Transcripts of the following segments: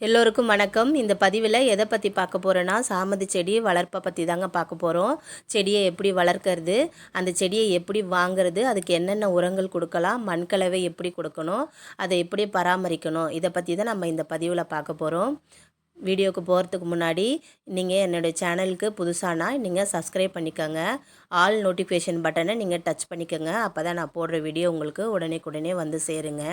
எல்லோருக்கும் வணக்கம். இந்த பதிவில் எதை பற்றி பார்க்க போகிறேன்னா சாமந்தி செடி வளர்ப்பை பற்றி தாங்க பார்க்க போகிறோம் செடியை எப்படி வளர்க்கறது அந்த செடியை எப்படி வாங்குறது அதுக்கு என்னென்ன உரங்கள் கொடுக்கலாம் மண்கலவை எப்படி கொடுக்கணும் அதை எப்படி பராமரிக்கணும் இதை பற்றி தான் நம்ம இந்த பதிவில் பார்க்க போகிறோம் வீடியோக்கு போகிறதுக்கு முன்னாடி நீங்கள் என்னுடைய சேனலுக்கு புதுசானா நீங்கள் சப்ஸ்கிரைப் பண்ணிக்கோங்க. ஆல் நோட்டிஃபிகேஷன் பட்டனை நீங்கள் டச் பண்ணிக்கோங்க. அப்போ தான் நான் போடுற வீடியோ உங்களுக்கு உடனே வந்து சேருங்க.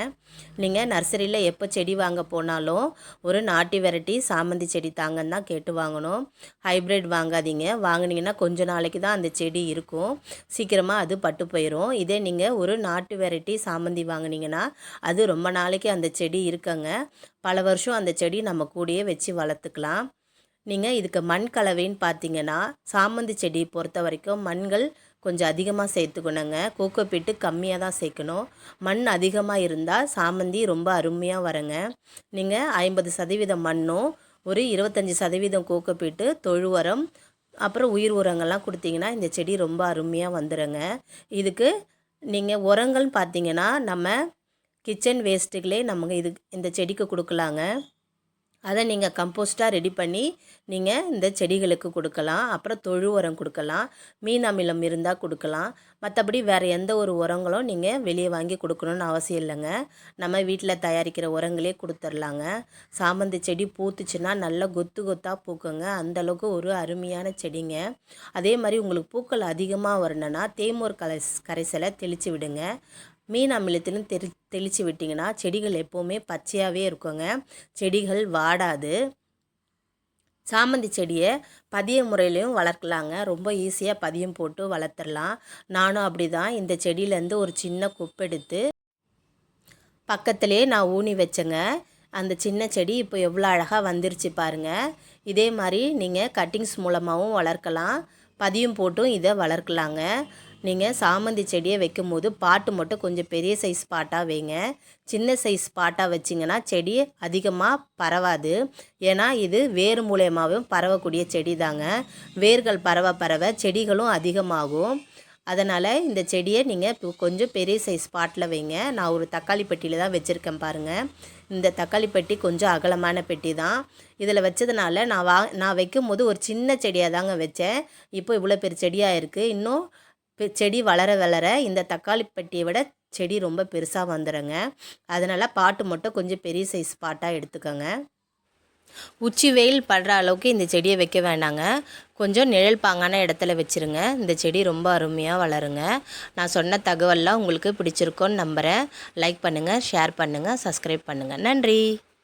நீங்கள் நர்சரியில் எப்போ செடி வாங்க போனாலும் ஒரு நாட்டி வெரைட்டி சாமந்தி செடி தாங்கன்னு தான் கேட்டு வாங்கணும். ஹைப்ரிட் வாங்காதீங்க. வாங்கினீங்கன்னா கொஞ்ச நாளைக்கு தான் அந்த செடி இருக்கும். சீக்கிரமாக அது பட்டு போயிடும் இதே நீங்கள் ஒரு நாட்டு வெரைட்டி சாமந்தி வாங்கினீங்கன்னா அது ரொம்ப நாளைக்கு அந்த செடி இருக்கங்க. பல வருஷம் அந்த செடி நம்ம கூடயே வச்சு வளர்த்துக்கலாம். நீங்கள் இதுக்கு மண் கலவைன்னு பார்த்தீங்கன்னா சாமந்தி செடி பொறுத்த வரைக்கும் மண்கள் கொஞ்சம் அதிகமாக சேர்த்துக்கணுங்க. கூக்கப்பிட்டு கம்மியாக தான் சேர்க்கணும். மண் அதிகமாக இருந்தால் சாமந்தி ரொம்ப அருமையாக வருங்க. நீங்கள் ஐம்பது சதவீதம் மண்ணும் ஒரு இருபத்தஞ்சி சதவீதம் கூக்கப்பிட்டு தொழு உரம் அப்புறம் உயிர் உரங்கள்லாம் கொடுத்தீங்கன்னா இந்த செடி ரொம்ப அருமையாக வந்துடுங்க இதுக்கு நீங்கள் உரங்கள்னு பார்த்தீங்கன்னா நம்ம கிச்சன் வேஸ்ட்டுகளே நமக்கு இது இந்த செடிக்கு கொடுக்கலாங்க. அதை நீங்கள் கம்போஸ்ட்டாக ரெடி பண்ணி நீங்கள் இந்த செடிகளுக்கு கொடுக்கலாம். அப்புறம் தொழு உரம் கொடுக்கலாம். மீன் அமிலம் இருந்தால் கொடுக்கலாம். மற்றபடி வேறு எந்த ஒரு உரங்களும் நீங்கள் வெளியே வாங்கி கொடுக்கணுன்னு அவசியம் இல்லைங்க. நம்ம வீட்டில் தயாரிக்கிற உரங்களே கொடுத்துர்லாங்க. சாமந்தி செடி பூத்துச்சுன்னா நல்லா கொத்து கொத்தாக பூக்குங்க. அந்தளவுக்கு ஒரு அருமையான செடிங்க. அதே மாதிரி உங்களுக்கு பூக்கள் அதிகமாக வரணுன்னா தேமூர் கலை கரைசலை தெளித்து விடுங்க. மீன் அமிலத்திலும் தெளி தெளித்து விட்டிங்கன்னா செடிகள் எப்போவுமே பச்சையாகவே இருக்குங்க. செடிகள் வாடாது. சாமந்தி செடியை பதிய முறையிலையும் வளர்க்கலாங்க. ரொம்ப ஈஸியாக பதியம் போட்டு வளர்த்துடலாம். நானும் அப்படி தான் இந்த செடியிலேருந்து ஒரு சின்ன கொப்பெடுத்து பக்கத்துலேயே நான் ஊனி வச்சேங்க. அந்த சின்ன செடி இப்போ எவ்வளோ அழகாக வந்துருச்சு பாருங்கள் இதே மாதிரி நீங்கள் கட்டிங்ஸ் மூலமாகவும் வளர்க்கலாம். பதியம் போட்டும் இதை வளர்க்கலாங்க. நீங்கள் சாமந்தி செடியை வைக்கும்போது பாட்டு மட்டும் கொஞ்சம் பெரிய சைஸ் பாட்டாக வைங்க. சின்ன சைஸ் பாட்டாக வச்சிங்கன்னா செடி அதிகமாக பரவாது. ஏன்னா இது வேர் மூலியமாகவும் பரவக்கூடிய செடி தாங்க வேர்கள் பரவ பரவ செடிகளும் அதிகமாகும். அதனால் இந்த செடியை நீங்கள் கொஞ்சம் பெரிய சைஸ் பாட்டில் வைங்க. நான் ஒரு தக்காளி பெட்டியில் தான் வச்சுருக்கேன் பாருங்கள் இந்த தக்காளி பெட்டி கொஞ்சம் அகலமான பெட்டி தான். இதில் வச்சதுனால நான் வா நான் வைக்கும் போது ஒரு சின்ன செடியாக தாங்க வச்சேன். இப்போ இவ்வளோ பெரிய செடியாக இருக்குது இன்னும் செடி வளர வளர இந்த தக்காளி பெட்டியை விட செடி ரொம்ப பெருசாக வந்துடுங்க அதனால் பாட்டு மட்டும் கொஞ்சம் பெரிய சைஸ் பாட்டாக எடுத்துக்கோங்க. உச்சி வெயில் படுற அளவுக்கு இந்த செடியை வைக்க வேண்டாங்க. கொஞ்சம் நிழல் பாங்கான இடத்துல வச்சுருங்க. இந்த செடி ரொம்ப அருமையாக வளருங்க. நான் சொன்ன தகவல்லாம் உங்களுக்கு பிடிச்சிருக்கோன்னு நம்புகிறேன் லைக் பண்ணுங்கள் ஷேர் பண்ணுங்கள் சப்ஸ்கிரைப் பண்ணுங்கள் நன்றி.